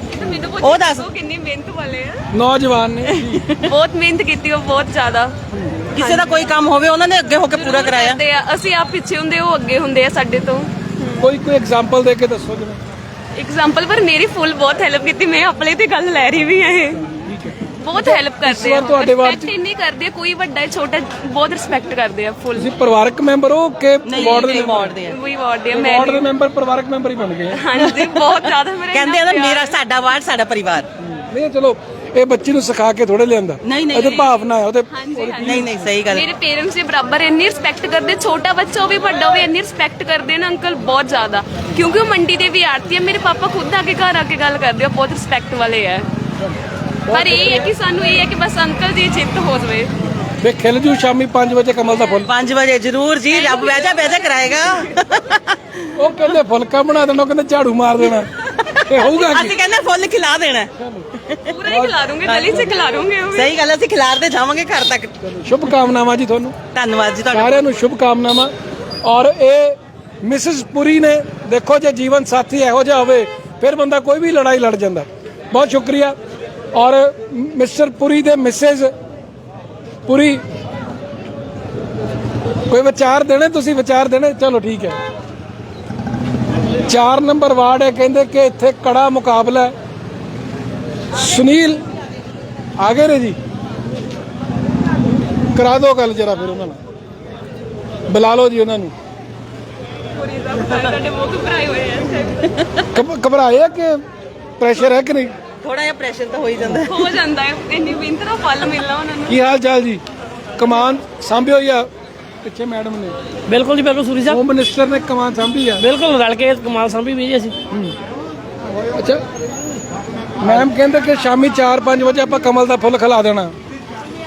ਉਹ ਦੱਸ। ਕਿੰਨੀ ਮਿਹਨਤ ਵਾਲੇ ਆ। ਨੌਜਵਾਨ ਨੇ। ਬਹੁਤ ਮਿਹਨਤ ਕੀਤੀ ਉਹ ਬਹੁਤ ਜ਼ਿਆਦਾ। ਕਿਸੇ ਦਾ ਕੋਈ ਕੰਮ ਹੋਵੇ ਉਹਨਾਂ ਨੇ ਅੱਗੇ ਹੋ ਕੇ ਪੂਰਾ ਕਰਾਇਆ। ਕਰਦੇ ਆ। ਅਸੀਂ ਆਪ ਪਿੱਛੇ ਹੁੰਦੇ ਉਹ ਅੱਗੇ ਹੁੰਦੇ ਆ ਸਾਡੇ ਤੋਂ। ਕੋਈ ਕੋਈ ਐਗਜ਼ਾਮਪਲ ਦੇ ਕੇ ਦੱਸੋ ਜਿਵੇਂ ਐਗਜ਼ਾਮਪਲ ਪਰ ਮੇਰੀ ਫੁੱਲ ਬਹੁਤ ਹੈਲਪ ਕੀਤੀ। ਮੈਂ ਆਪਣੇ ਤੇ ਗੱਲ ਲੈ ਰਹੀ ਵੀ ਆ ਇਹ। ਬਹੁਤ ਹੈਲਪ ਕਰਦੇ ਆ। ਤੁਹਾਡੇ ਵਾਰ 'ਚ- Respect ਇੰਨੀ ਕਰਦੇ ਆ ਕੋਈ ਵੱਡਾ ਹੈ, ਛੋਟਾ ਬਹੁਤ ਰਿਸਪੈਕਟ ਕਰਦੇ ਆ ਫੁੱਲ ਤੁਸੀਂ ਪਰਿਵਾਰਕ ਮੈਂਬਰ ਹੋ ਕਿ ਵਾਰਡ ਦੇ ਵਾਰਡ ਦੇ ਆ। ਕੋਈ ਵਾਰਡ ਦੇ ਆ, ਮੈਂ ਵਾਰਡ ਦੇ ਮੈਂਬਰ ਪਰਿਵਾਰਕ ਮੈਂਬਰ ਹੀ ਬਣ ਗਏ ਆ। ਹਾਂਜੀ ਬਹੁਤ ਜ਼ਿਆਦਾ ਮੇਰੇ ਕਹਿੰਦੇ ਆ ਨਾ ਨਾਲ ਮੇਰਾ ਸਾਡਾ ਵਾਰਡ ਸਾਡਾ ਪਰਿਵਾਰ। ਨਹੀਂ ਚਲੋ ਇਹ ਬੱਚੀ ਨੂੰ ਸਿਖਾ ਕੇ ਥੋੜੇ ਲਿਆਂਦਾ। ਨਹੀਂ, ਨਹੀਂ, ਉਹਦੇ ਨਹੀਂ। ਭਾਵਨਾ ਹੈ ਉਹਦੇ ਨਹੀਂ ਨਹੀਂ ਸਹੀ ਗੱਲ। ਮੇਰੇ ਪੇਰੈਂਟਸ ਦੇ ਬਰਾਬਰ ਇੰਨੀ ਰਿਸਪੈਕਟ ਕਰਦੇ ਛੋਟਾ ਬੱਚਾ ਹੋਵੇ ਵੱਡਾ ਹੋਵੇ ਇੰਨੀ ਰਿਸਪੈਕਟ ਕਰਦੇ ਨੇ ਅੰਕਲ ਬਹੁਤ ਜ਼ਿਆਦਾ। ਕਿਉਂਕਿ ਉਹ ਮੰਡੀ ਦੇ ਵੀ ਆੜਤੀ ਆ ਮੇਰੇ ਪਾਪਾ ਖੁਦ ਆ ਕੇ ਘਰ ਆ ਕੇ ਗੱਲ ਕਰਦੇ ਆ ਬਹੁਤ ਰਿਸਪੈਕਟ ਵਾਲੇ ਆ। ਪਰ ਇਹ ਹੈ ਕਿ ਸਾਨੂੰ ਇਹ ਹੈ ਕਿ ਬਸ ਅੰਕਲ ਦੀ ਜਿੱਤ ਹੋ ਜਾਵੇ। ਵੇ ਖਿਲ ਜੂ ਸ਼ਾਮੀ 5 ਵਜੇ ਕਮਲ ਦਾ ਫੁੱਲ। 5 ਵਜੇ ਜ਼ਰੂਰ ਜੀ ਰੱਬ ਬੈਜਾ ਬੈਜਾ ਕਰਾਏਗਾ। ਉਹ ਕਹਿੰਦੇ ਫੁਲਕਾ ਬਣਾ ਦੇਣਾ ਉਹ ਕਹਿੰਦੇ ਝਾੜੂ ਮਾਰ ਦੇਣਾ। ਇਹ ਹੋਊਗਾ ਕੀ? ਅਸੀਂ ਕਹਿੰਦੇ ਫੁੱਲ ਖਿਲਾ ਦੇਣਾ ਪੂਰਾ ਹੀ ਖਿਲਾ ਦੂੰਗੇ ਗਲੀ 'ਚ ਖਿਲਾ ਦੂੰਗੇ ਉਹ ਵੀ। ਸਹੀ ਗੱਲ ਅਸੀਂ ਖਿਲਾਰਦੇ ਜਾਵਾਂਗੇ ਘਰ ਤੱਕ। ਸ਼ੁਭ ਕਾਮਨਾਵਾਂ ਜੀ ਤੁਹਾਨੂੰ। ਧੰਨਵਾਦ ਜੀ ਤੁਹਾਡਾ। ਸਾਰਿਆਂ ਨੂੰ ਸ਼ੁਭ ਕਾਮਨਾਵਾਂ। ਔਰ ਇਹ ਮਿਸਿਸ ਪੁਰੀ ਨੇ ਦੇਖੋ ਜੇ ਜੀਵਨ ਸਾਥੀ ਇਹੋ ਜਿਹਾ ਹੋਵੇ ਫਿਰ ਬੰਦਾ ਕੋਈ ਵੀ ਲੜਾਈ ਲੜ ਜਾਂਦਾ। ਬਹੁਤ ਸ਼ੁਕਰੀਆ। ਔਰ ਮਿਸਟਰ ਪੁਰੀ ਦੇ ਮਿਸਿਸ ਪੁਰੀ ਕੋਈ ਵਿਚਾਰ ਦੇਣੇ? ਤੁਸੀਂ ਵਿਚਾਰ ਦੇਣੇ? ਚਲੋ ਠੀਕ ਹੈ। 4 ਨੰਬਰ ਵਾਰਡ ਹੈ ਕਹਿੰਦੇ ਕਿ ਇੱਥੇ ਕੜਾ ਮੁਕਾਬਲਾ ਹੈ। ਸੁਨੀਲ ਆ ਗਏ ਨੇ ਜੀ? ਕਰਾ ਦਿਓ ਗੱਲ ਜਰਾ ਫਿਰ ਉਹਨਾਂ ਨਾਲ। ਬੁਲਾ ਲਓ ਜੀ ਉਹਨਾਂ ਨੂੰ। ਘਬਰਾਏ ਆ ਕਿ ਪ੍ਰੈਸ਼ਰ ਹੈ ਕਿ ਨਹੀਂ? ਥੋੜਾ ਜਿਹਾ ਪ੍ਰੈਸ਼ਰ ਤਾਂ ਹੋ ਹੀ ਜਾਂਦਾ। ਹੋ ਜਾਂਦਾ ਹੈ। ਇੰਨੀ ਦਾ ਫਲ ਮਿਲਣਾ ਉਹਨਾਂ ਨੂੰ। ਕੀ ਹਾਲ ਚਾਲ ਜੀ? ਕਮਾਨ ਸਾਂਭਿਓ ਜਾਂ ਪਿੱਛੇ ਮੈਡਮ ਨੇ। ਬਿਲਕੁਲ ਜੀ ਬਿਲਕੁਲ ਸੂਰੀ ਸਾਹਿਬ। ਹੋਮ ਮਿਨਿਸਟਰ ਨੇ ਕਮਾਨ ਸਾਂਭੀ ਆ। ਬਿਲਕੁਲ ਰਲ ਕੇ ਕਮਾਲ ਸੰਭੀ ਵੀ ਜੀ ਅਸੀਂ। ਅੱਛਾ ਮੈਮ ਕਹਿੰਦੇ ਕਿ ਸ਼ਾਮੀ 4-5 ਵਜੇ ਆਪਾਂ ਕਮਲ ਦਾ ਫੁੱਲ ਖਿਲਾ ਦੇਣਾ।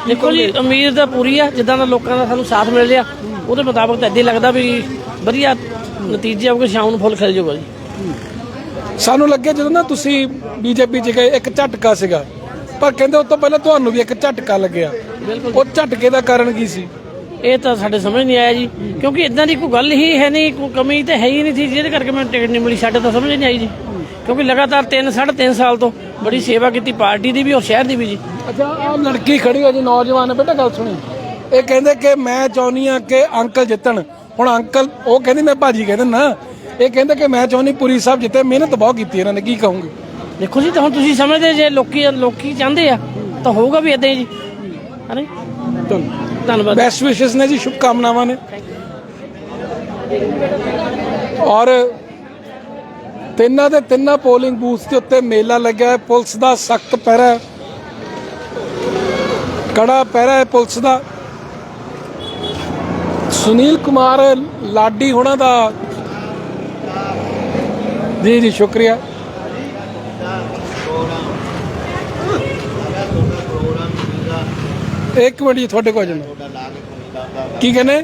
ਦੇਖੋ ਜੀ ਉਮੀਦ ਤਾਂ ਪੂਰੀ ਆ ਜਿੱਦਾਂ ਦਾ ਲੋਕਾਂ ਦਾ ਸਾਨੂੰ ਸਾਥ ਮਿਲ ਰਿਹਾ ਉਹਦੇ ਮੁਤਾਬਕ ਤਾਂ ਹੀ ਲੱਗਦਾ ਵੀ ਵਧੀਆ ਨਤੀਜੇ ਆਉਗੇ ਸ਼ਾਮ ਨੂੰ ਫੁੱਲ ਖਿਲ ਜਾਊਗਾ ਜੀ। ਸਾਨੂੰ ਲੱਗੇ ਜਦੋਂ ਨਾ ਤੁਸੀਂ ਬੀਜੇਪੀ ਚ ਗਏ ਇੱਕ ਝਟਕਾ ਸੀਗਾ। ਪਰ ਕਹਿੰਦੇ ਉਸ ਤੋਂ ਪਹਿਲਾਂ ਤੁਹਾਨੂੰ ਵੀ ਇੱਕ ਝਟਕਾ ਲੱਗਿਆ। ਉਹ ਝਟਕੇ ਦਾ ਕਾਰਨ ਕੀ ਸੀ? ਇਹ ਤਾਂ ਸਾਡੇ ਸਮਝ ਨਹੀਂ ਆਇਆ ਜੀ। ਕਿਉਂਕਿ ਇਦਾਂ ਦੀ ਕੋਈ ਗੱਲ ਹੀ ਹੈ ਨਹੀਂ ਕੋਈ ਕਮੀ ਤਾਂ ਹੈ ਹੀ ਨਹੀਂ ਸੀ ਜਿਹਦੇ ਕਰਕੇ ਮੈਨੂੰ ਟਿਕਟ ਨਹੀਂ ਮਿਲੀ ਸਾਡੇ ਤਾਂ ਸਮਝ ਨਹੀਂ ਆਈ ਜੀ। ਕਿਉਂਕਿ ਲਗਾਤਾਰ 3 3.5 ਸਾਲ ਤੋਂ ਬੜੀ ਸੇਵਾ ਕੀਤੀ ਪਾਰਟੀ ਦੀ ਵੀ ਔਰ ਸ਼ਹਿਰ ਦੀ ਵੀ ਜੀ। ਅੱਛਾ ਆ ਲੜਕੀ ਖੜੀ ਹੈ ਜੀ ਨੌਜਵਾਨ ਹੈ ਬੇਟਾ ਗੱਲ ਸੁਣੀ। ਇਹ ਕਹਿੰਦੇ ਕਿ ਮੈਂ ਚਾਹੁੰਦੀ ਆ ਕਿ ਅੰਕਲ ਜਿੱਤਣ। ਹੁਣ ਅੰਕਲ ਉਹ ਕਹਿੰਦੀ ਮੈਂ ਭਾਜੀ ਕਹਿੰਦੇ ਨਾ। ਇਹ ਕਹਿੰਦੇ ਕਿ ਮੈਂ ਚਾਹੁੰਦੀ ਪੁਰੀ ਸਾਹਿਬ ਜਿੱਤੇ ਮਿਹਨਤ ਬਹੁਤ ਕੀਤੀ ਇਹਨਾਂ ਨੇ ਕੀ ਕਹੋਗੇ? ਦੇਖੋ ਜੀ ਤਾਂ ਹੁਣ ਤੁਸੀਂ ਸਮਝਦੇ ਜੇ ਲੋਕੀ ਲੋਕੀ ਚਾਹੁੰਦੇ ਆ ਤਾਂ ਹੋਊਗਾ ਵੀ ਇਦਾਂ ਹੀ ਜੀ। ਹੈ ਨਾ ਜੀ? ਧੰਨਵਾਦ। ਬੈਸਟ ਵਿਸ਼ੇਸ ਨੇ ਜੀ ਸ਼ੁਭ ਕਾਮਨਾਵਾਂ ਨੇ ਔਰ ਤਿੰਨਾਂ ਦੇ ਤਿੰਨਾਂ ਪੋਲਿੰਗ ਬੂਥ ਦੇ ਉੱਤੇ ਮੇਲਾ ਲੱਗਿਆ ਹੈ। ਪੁਲਿਸ ਦਾ ਸਖਤ ਪਹਿਰਾ ਹੈ। ਕੜਾ ਪਹਿਰਾ ਹੈ ਪੁਲਿਸ ਦਾ। ਸੁਨੀਲ ਕੁਮਾਰ ਲਾਡੀ ਹੁਣਾਂ ਦਾ। ਜੀ ਜੀ ਸ਼ੁਕਰੀਆ। ਇੱਕ ਮਿੰਟ ਜੀ ਤੁਹਾਡੇ ਕੋਲ ਜਨਾ ਕੀ ਕਹਿੰਦੇ?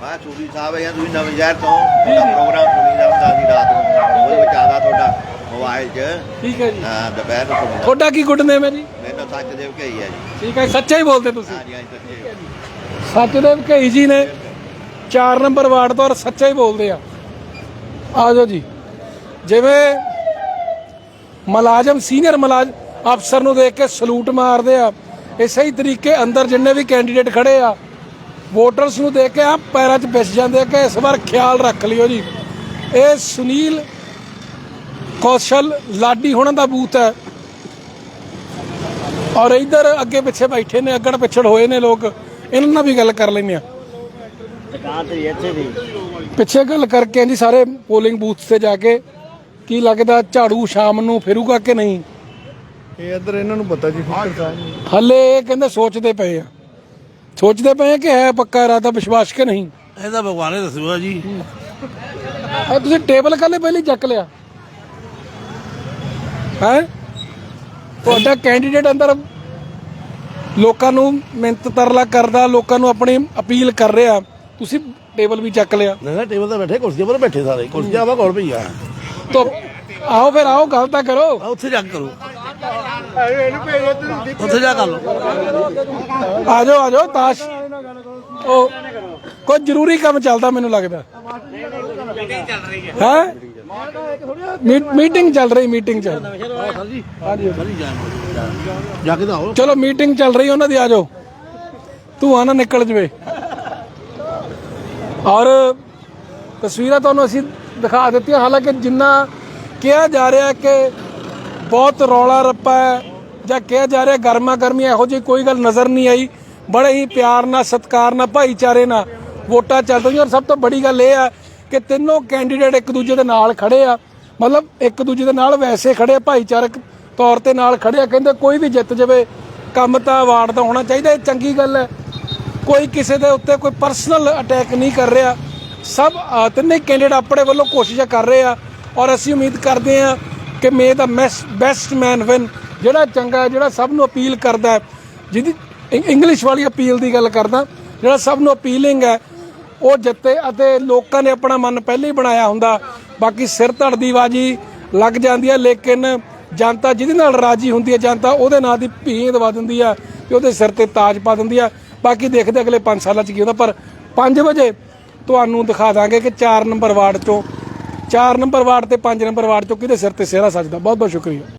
ਮੈਂ ਚੂੜੀ ਸਾਹਿਬ ਹੈ ਤੁਸੀਂ ਨਵੇਂ ਸ਼ਹਿਰ ਤੋਂ। ਤੁਹਾਡਾ ਪ੍ਰੋਗਰਾਮ ਸੁਣੀਦਾ ਹੁੰਦਾ ਸੀ ਰਾਤ ਨੂੰ ਉਹ ਵਿੱਚ ਆਦਾ ਤੁਹਾਡਾ ਮੋਬਾਈਲ 'ਚ। ਠੀਕ ਹੈ ਜੀ। ਹਾਂ ਦੁਪਹਿਰ ਨੂੰ ਤੁਹਾਡਾ ਕੀ ਗੁੱਡ ਨੇਮ ਹੈ ਜੀ? ਮੈਨੂੰ ਸੱਚ ਦੇਵ ਕੇ ਹੀ ਹੈ ਜੀ। ਠੀਕ ਹੈ ਸੱਚਾ ਹੀ ਬੋਲਦੇ ਤੁਸੀਂ। ਹਾਂਜੀ ਹਾਂਜੀ ਸੱਚੇ ਸੱਚਦੇਵ ਘਈ ਜੀ ਨੇ 4 ਨੰਬਰ ਵਾਰਡ ਤੋਂ ਔਰ ਸੱਚਾ ਹੀ ਬੋਲਦੇ ਆ। ਆ ਜਾਓ ਜੀ। ਜਿਵੇਂ ਮੁਲਾਜ਼ਮ ਸੀਨੀਅਰ ਮੁਲਾਜ਼ਮ ਅਫਸਰ ਨੂੰ ਦੇਖ ਕੇ ਸਲੂਟ ਮਾਰਦੇ ਆ। ਇਹ ਸਹੀ ਤਰੀਕੇ ਅੰਦਰ ਜਿੰਨੇ ਵੀ ਕੈਂਡੀਡੇਟ ਖੜੇ ਆ ਵੋਟਰਸ ਨੂੰ ਦੇਖ ਕੇ ਆ ਪੈਰਾਂ 'ਚ ਵਿਸ ਜਾਂਦੇ ਆ ਕਿ ਇਸ ਵਾਰ ਖਿਆਲ ਰੱਖ ਲਿਓ ਜੀ। ਇਹ ਸੁਨੀਲ ਕੌਸ਼ਲ ਲਾਡੀ ਹੋਣਾ ਦਾ ਬੂਥ ਹੈ। ਔਰ ਇਧਰ ਅੱਗੇ ਪਿੱਛੇ ਬੈਠੇ ਨੇ, ਅੱਗੜ ਪਿੱਛੜ ਹੋਏ ਨੇ ਲੋਕ। ਇਹਨਾਂ ਨਾਲ ਵੀ ਗੱਲ ਕਰ ਲੈਂਦੇ ਆ ਪਿੱਛੇ ਗੱਲ ਕਰਕੇ ਜੀ ਸਾਰੇ ਪੋਲਿੰਗ ਬੂਥ ਤੇ ਜਾ ਕੇ ਕੀ ਲੱਗਦਾ ਝਾੜੂ ਸ਼ਾਮ ਨੂੰ ਫਿਰੂਗਾ ਕਿ ਨਹੀਂ? ਇਹ ਇੱਧਰ ਇਹਨਾਂ ਨੂੰ ਪਤਾ ਜੀ ਫਿਕਰ ਸਾਹਿਬ ਹੱਲੇ ਇਹ ਕਹਿੰਦੇ ਸੋਚਦੇ ਪਏ ਆ। ਸੋਚਦੇ ਪਏ ਆ ਕਿ ਹੈ ਪੱਕਾ ਇਰਾਦਾ ਵਿਸ਼ਵਾਸ ਕਿ ਨਹੀਂ? ਇਹਦਾ ਭਗਵਾਨ ਨੇ ਦੱਸੂਗਾ ਜੀ। ਆ ਤੁਸੀਂ ਟੇਬਲ ਕਾਲੇ ਪਹਿਲੇ ਚੱਕ ਲਿਆ? ਹੈ? ਤੁਹਾਡਾ ਕੈਂਡੀਡੇਟ ਅੰਦਰ ਲੋਕਾਂ ਨੂੰ ਮਿਹਨਤ ਤਰਲਾ ਕਰਦਾ ਲੋਕਾਂ ਨੂੰ ਆਪਣੀ ਅਪੀਲ ਕਰ ਰਿਹਾ। ਤੁਸੀਂ ਟੇਬਲ ਵੀ ਚੱਕ ਲਿਆ। ਨਾ ਟੇਬਲ ਤੇ ਬੈਠੇ ਕੁਰਸੀਆਂ 'ਤੇ ਬੈਠੇ ਸਾਰੇ। ਕੁਰਸੀਆਂ ਆਵਾ ਕੋਲ ਪਈਆ ਤੋ ਆਓ ਫਿਰ ਆਓ ਗੱਲ ਤਾਂ ਕਰੋ। ਉੱਥੇ ਜਾ ਕੇ ਕਰੋ। ਉੱਥੇ ਜਾ ਕਰ ਲਓ। ਆ ਜਾਓ ਆ ਜਾਓ, ਤਾਸ਼। ਉਹ ਕੋਈ ਜ਼ਰੂਰੀ ਕੰਮ ਚੱਲਦਾ ਮੈਨੂੰ ਲੱਗਦਾ। ਹੈ? ਮੀਟਿੰਗ ਚੱਲ ਰਹੀ, ਮੀਟਿੰਗ ਚੱਲ ਹਾਂਜੀ ਜਾ ਕੇ ਤਾਂ ਆਓ ਚਲੋ, ਮੀਟਿੰਗ ਚੱਲ ਰਹੀ, ਉਹਨਾਂ ਦੀ ਆ ਜਾਓ। ਤੂੰ ਆ ਨਾ ਨਿਕਲ ਜਵੇ। ਔਰ ਤਸਵੀਰਾਂ ਤੁਹਾਨੂੰ ਅਸੀਂ ਦਿਖਾ ਦਿੱਤੀਆਂ, ਹਾਲਾਂਕਿ ਜਿੰਨਾ ਕਿਹਾ ਜਾ ਰਿਹਾ ਕਿ ਬਹੁਤ ਰੌਲਾ ਰੱਪਾ ਹੈ। ਜਾਂ ਕਿਹਾ ਜਾ ਰਿਹਾ ਗਰਮਾ ਗਰਮੀ ਇਹੋ ਜਿਹੀ ਕੋਈ ਗੱਲ ਨਜ਼ਰ ਨਹੀਂ ਆਈ। ਬੜੇ ਹੀ ਪਿਆਰ ਨਾਲ ਸਤਿਕਾਰ ਨਾਲ ਭਾਈਚਾਰੇ ਨਾਲ ਵੋਟਾਂ ਚੱਲ ਰਹੀਆਂ। ਔਰ ਸਭ ਤੋਂ ਬੜੀ ਗੱਲ ਇਹ ਆ ਕਿ ਤਿੰਨੋਂ ਕੈਂਡੀਡੇਟ ਇੱਕ ਦੂਜੇ ਦੇ ਨਾਲ ਖੜੇ ਆ। ਮਤਲਬ ਇੱਕ ਦੂਜੇ ਦੇ ਨਾਲ ਵੈਸੇ ਖੜੇ ਆ, ਭਾਈਚਾਰਕ ਤੌਰ ਤੇ ਨਾਲ ਖੜੇ ਆ। ਕਹਿੰਦੇ ਕੋਈ ਵੀ ਜਿੱਤ ਜਾਵੇ ਕੰਮ ਤਾਂ ਅਵਾਰਡ ਦਾ ਹੋਣਾ ਚਾਹੀਦਾ ਇਹ ਚੰਗੀ ਗੱਲ ਹੈ। ਕੋਈ ਕਿਸੇ ਦੇ ਉੱਤੇ ਕੋਈ ਪਰਸਨਲ ਅਟੈਕ ਨਹੀਂ ਕਰ ਰਿਹਾ। ਸਭ ਤਿੰਨੇ ਕੈਂਡੀਡੇਟ ਆਪਣੇ ਵੱਲੋਂ ਕੋਸ਼ਿਸ਼ਾਂ ਕਰ ਰਹੇ ਆ। ਔਰ ਅਸੀਂ ਉਮੀਦ ਕਰਦੇ ਆ ਕਿ ਮੇ ਦਾ ਬੈਸਟ ਮੈਨ ਵਿਨ ਜਿਹੜਾ ਚੰਗਾ ਜਿਹੜਾ ਸਭ ਨੂੰ ਅਪੀਲ ਕਰਦਾ ਜਿਹਦੀ ਇੰਗਲਿਸ਼ ਵਾਲੀ ਅਪੀਲ ਦੀ ਗੱਲ ਕਰਦਾ, ਜਿਹੜਾ ਸਭ ਨੂੰ ਅਪੀਲਿੰਗ ਹੈ, ਉਹ ਜਿੱਤੇ ਅਤੇ ਲੋਕਾਂ ਨੇ ਆਪਣਾ ਮਨ ਪਹਿਲੇ ਹੀ ਬਣਾਇਆ ਹੁੰਦਾ। ਬਾਕੀ ਸਿਰ ਧੜ ਦੀ ਬਾਜੀ ਲੱਗ ਜਾਂਦੀ ਹੈ, ਲੇਕਿਨ ਜਨਤਾ ਜਿਹਦੇ ਨਾਲ ਰਾਜੀ ਹੁੰਦੀ ਹੈ, ਜਨਤਾ ਉਹਦੇ ਨਾਂ ਦੀ ਭੀਂ ਦਵਾ ਦਿੰਦੀ ਆ ਤੇ ਉਹਦੇ ਸਿਰ ਤੇ ਤਾਜ ਪਾ ਦਿੰਦੀ ਆ ਬਾਕੀ ਦੇਖਦੇ ਅਗਲੇ 5 ਸਾਲਾਂ ਚ ਕੀ ਹੁੰਦਾ, ਪਰ 5 ਵਜੇ ਤੁਹਾਨੂੰ ਦਿਖਾ ਦਾਂਗੇ ਕਿ 4 ਨੰਬਰ ਵਾਰਡ ਚੋਂ 4 ਨੰਬਰ ਵਾਰਡ ਤੇ 5 ਨੰਬਰ ਵਾਰਡ ਚੋਂ ਕਿਹਦੇ ਸਿਰ ਤੇ ਸਿਹਰਾ ਸੱਜਦਾ? ਬਹੁਤ ਬਹੁਤ ਸ਼ੁਕਰੀਆ।